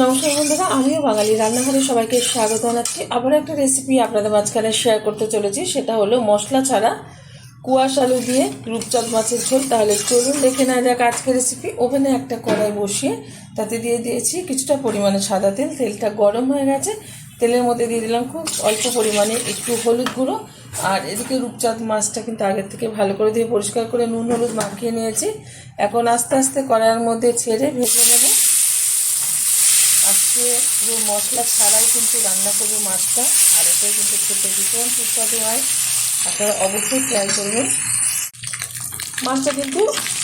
নমস্কার বন্ধুরা, আমিও বাঙালি রান্নাঘরে সবাইকে স্বাগত জানাচ্ছি। আবার একটা রেসিপি আপনাদের মাঝখানে শেয়ার করতে চলেছি, সেটা হলো মশলা ছাড়া কুয়াশ আলু দিয়ে রূপচাঁদ মাছের ঝোল। তাহলে চলুন দেখে নেওয়া যাক আজকের রেসিপি ওভেনে একটা কড়াই বসিয়ে তাতে দিয়ে দিয়েছি কিছুটা পরিমাণে সাদা তেল। তেলটা গরম হয়ে গেছে। তেলের মধ্যে দিয়ে দিলাম খুব অল্প পরিমাণে একটু হলুদ গুঁড়ো। আর এদিকে রূপচাঁদ মাছটা কিন্তু আগের থেকে ভালো করে দিয়ে পরিষ্কার করে নুন, হলুদ মাখিয়ে নিয়েছি। এখন আস্তে আস্তে কড়াইয়ের মধ্যে ছেড়ে ভেজে নেব। আজকে পুরো মশলা ছাড়াই কিন্তু রান্না করব মাছটা, আর এটাই কিন্তু খেতে ভীষণ সুস্বাদু হয়। আপনারা অবশ্যই ট্রাই করবেন। মাছটা কিন্তু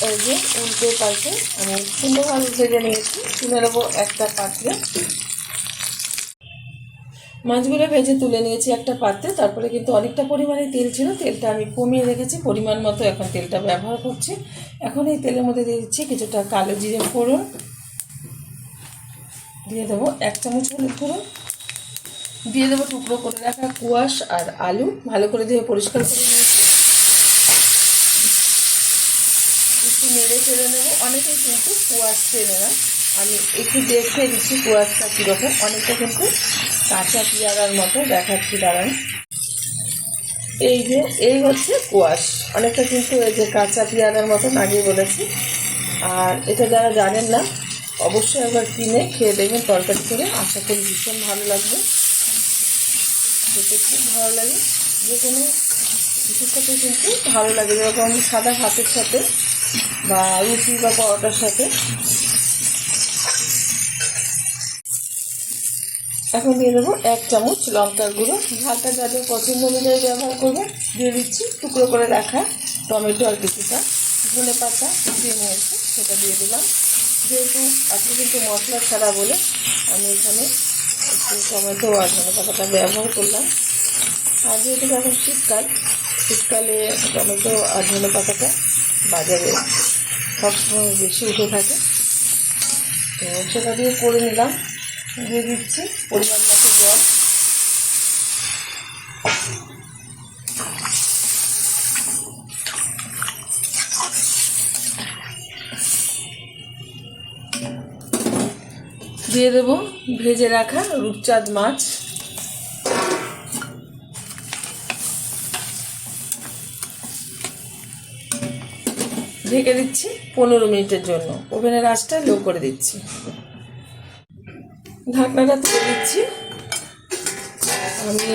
এই যে উল্টে পাল্টে আমি সুন্দরভাবে ভেজে নিয়েছি। তুলে নেব একটা পাত্রে। মাছগুলো ভেজে তুলে নিয়েছি একটা পাত্রে। তারপরে কিন্তু অনেকটা পরিমাণে তেল ছিল, তেলটা আমি কমিয়ে রেখেছি। পরিমাণ মতো এখন তেলটা ব্যবহার করছি। এখন এই তেলের মধ্যে দিয়ে দিচ্ছি কিছুটা কালো জিরে ফোড়ন। দিয়ে দেবো এক চামচ হলুদ গুঁড়ো। দিয়ে দেবো টুকরো করে রাখা কুয়াশ আর আলু। ভালো করে দিয়ে পরিষ্কার করে নিয়েছি। একটু নেড়ে ফেলে নেব। অনেকেই কিন্তু কুয়াশ চেনে না। আমি একটু দেখে দিচ্ছি কুয়াশটা কীরকম। অনেকটা কিন্তু কাঁচা পেয়ারার মতো দেখাচ্ছি, দাঁড়ান। এই যে, এই হচ্ছে কুয়াশ। অনেকটা কিন্তু এই যে কাঁচা পেয়ারার মতো আগে বলেছি। আর এটা যারা জানেন না অবশ্যই একবার কিনে খেয়ে দেখবেন তরকারি করে। আশা করি ভীষণ ভালো লাগবে। খেতে খুব ভালো লাগে। যে কোনো কিছুর সাথে কিন্তু ভালো লাগে। যেরকম সাদা ভাতের সাথে বা রুটি বা পরোটার সাথে। এখন দিয়ে দেবো এক চামচ লঙ্কার গুঁড়ো। ঝালটা যাদের পছন্দ অনুযায়ী ব্যবহার করবে দিয়ে দিচ্ছি টুকরো করে রাখা টমেটো আর কিছুটা। ধনে পাতা দিয়ে নিয়েছি, সেটা দিয়ে দিলাম। যেহেতু আজকে কিন্তু মশলা ছাড়া বলে আমি এখানে একটু টমেটো আর ধনে পাতাটা ব্যবহার করলাম। আর যেহেতু এখন শীতকাল, শীতকালে টমেটো আর ধনে পাতাটা বাজারে সবসময় বেশি উঠে থাকে। তো সেটা দিয়ে করে নিলাম, দিয়ে দিচ্ছি পরিমাণ মতো জল। দিয়ে দেবো ভেজে রাখা রূপচাঁদ মাছ। ঢেকে দিচ্ছি পনেরো মিনিটের জন্য। ওভেনের আঁচটা লো করে দিচ্ছি। ঢাকনাটা তুলে দিচ্ছি। আমি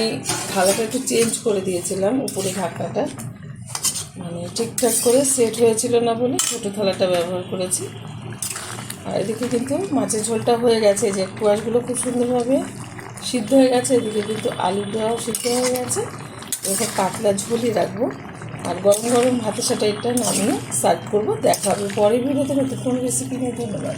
থালাটা একটু চেঞ্জ করে দিয়েছিলাম উপরে ঢাকনাটা। মানে ঠিকঠাক করে সেট হয়েছিল না বলে ছোটো থালাটা ব্যবহার করেছি। আর এদিকে কিন্তু মাছের ঝোলটা হয়ে গেছে, যে কুয়াশগুলো খুব সুন্দরভাবে সিদ্ধ হয়ে গেছে, এদিকে কিন্তু আলুটাও সিদ্ধ হয়ে গেছে। এবার পাতলা ঝোলই রাখব। আর গরম গরম ভাতের সাথে এটা নামিয়ে সার্ভ করব। দেখা হবে পরের ভিডিওতে নতুন কোনো রেসিপি নিয়ে। ধন্যবাদ।